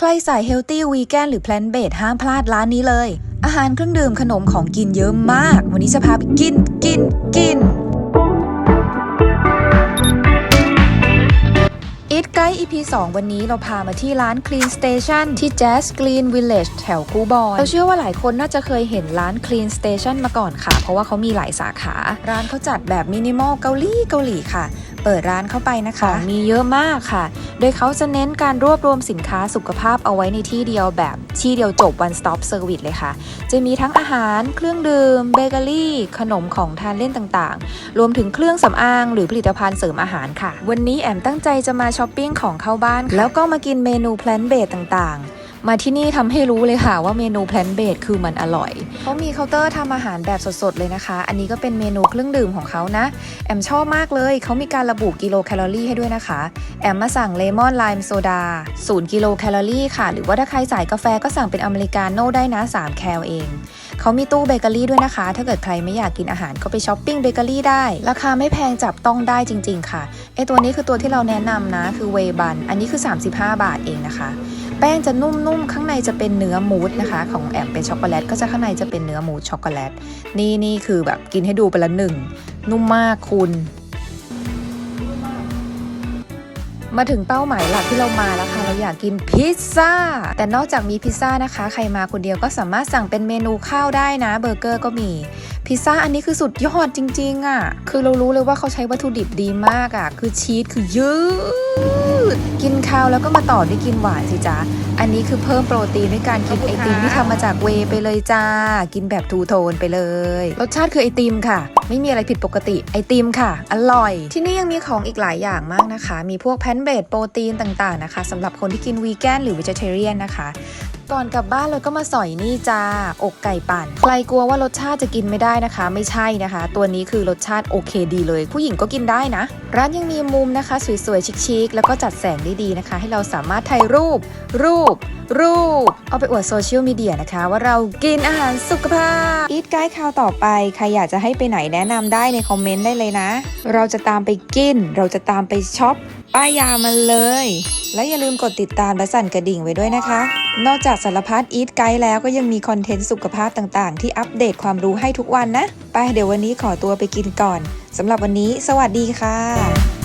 ใครสายเฮลตี้วีแกนหรือแพลนเบดห้ามพลาดร้านนี้เลย อาหารเครื่องดื่มขนมของกินเยอะมาก วันนี้จะพาไปกินกินกิน Eat Guide EP 2 วันนี้เราพามาที่ร้าน Clean Station ที่ Jazz Green Village แถวคูบอนเราเชื่อว่าหลายคนน่าจะเคยเห็นร้าน Clean Station มาก่อนค่ะ เพราะว่าเขามีหลายสาขา ร้านเขาจัดแบบมินิมอลเกาหลีเกาหลีค่ะ เปิดร้านเข้าไปนะคะ มีเยอะมากค่ะ โดยเขาจะเน้นการรวบรวมสินค้าสุขภาพเอาไว้ในที่เดียวแบบที่เดียวจบ one stop service เลยค่ะ จะมีทั้งอาหารเครื่องดื่มเบเกอรี่ ขนมของทานเล่นต่างๆ รวมถึงเครื่องสำอางหรือผลิตภัณฑ์เสริมอาหารค่ะ วันนี้แอมตั้งใจจะมาช้อปปิ้งของเข้าบ้านค่ะแล้วก็มากินเมนูแพลนเบดต่างๆ มาที่นี่ทำให้รู้เลยค่ะว่าเมนูแพลนเบดคือมันอร่อย เขามีเคาน์เตอร์ทำอาหารแบบสดๆเลยนะคะ อันนี้ก็เป็นเมนูเครื่องดื่มของเขานะ แอมชอบมากเลย เขามีการระบุกิโลแคลอรี่ให้ด้วยนะคะ แอมมาสั่งเลมอนไลม์โซดา0กิโลแคลอรี่ค่ะ หรือว่าถ้าใครสายกาแฟก็สั่งเป็นอเมริกาโน่ได้นะ 3 แคลเอง เขามีตู้เบเกอรี่ด้วยนะคะ ถ้าเกิดใครไม่อยากกินอาหารก็ไปช้อปปิ้งเบเกอรี่ได้ ราคาไม่แพงจับต้องได้จริง ๆ ค่ะไอตัวนี้คือตัวที่เราแนะนำนะ คือเวบัน อันนี้คือ 35 บาทเองนะคะ แป้งจะนุ่มๆ ข้างในจะเป็นเนื้อมูสนะคะ ของแอมเป็นช็อกโกแลตก็จะข้างในจะเป็นเนื้อมูสช็อกโกแลต นี่นี่คือแบบกินให้ดูไปละหนึ่ง นุ่มมากคุณ มาถึงเป้าหมายหลักที่เรามาแล้วค่ะ เราอยากกินพิซซ่า แต่นอกจากมีพิซซ่านะคะ ใครมาคนเดียวก็สามารถสั่งเป็นเมนูข้าวได้นะ เบอร์เกอร์ก็มี พิซซ่าอันนี้คือสุดยอดจริง ๆอะ คือเรารู้เลยว่าเขาใช้วัตถุดิบดีมากอะ คือชีสคือเยอะ ด กินข้าวแล้วก็มาต่อด้วยกินหวานสิจ๊ะ อันนี้คือเพิ่มโปรตีนด้วยการกินไอติมที่ทำมาจากเวย์ไปเลยจ้า กินแบบทูโทนไปเลย รสชาติคือไอติมค่ะ ไม่มีอะไรผิดปกติไอติมค่ะ อร่อย ที่นี่ยังมีของอีกหลายอย่างมากนะคะ มีพวกแพนเบดโปรตีนต่างๆนะคะสำหรับคนที่กินวีแกนหรือวิจเทเรียนนะคะ ก่อนกลับบ้านเราก็มาสอยนี่จ้าอกไก่ปั่น ใครกลัวว่ารสชาติจะกินไม่ได้นะคะ ไม่ใช่นะคะ ตัวนี้คือรสชาติโอเคดีเลย ผู้หญิงก็กินได้นะ ร้านยังมีมุมนะคะ สวยๆ ชิคๆ แล้วก็จัดแสงได้ดีนะคะ ให้เราสามารถถ่ายรูป รูป รูป เอาไปอวดโซเชียลมีเดียนะคะ ว่าเรากินอาหารสุขภาพอีทไกด์คราวต่อไป ใครอยากจะให้ไปไหนแนะนำได้ในคอมเมนต์ได้เลยนะ เราจะตามไปกิน เราจะตามไปช็อปป้ายยามันเลย และอย่าลืมกดติดตามและสั่นกระดิ่งไว้ด้วยนะคะ นอกจากสารพัดอีทไกด์แล้วก็ยังมีคอนเทนต์สุขภาพต่างๆ ที่อัปเดตความรู้ให้ทุกวันนะ ไปเดี๋ยววันนี้ขอตัวไปกินก่อนสำหรับวันนี้ สวัสดีค่ะ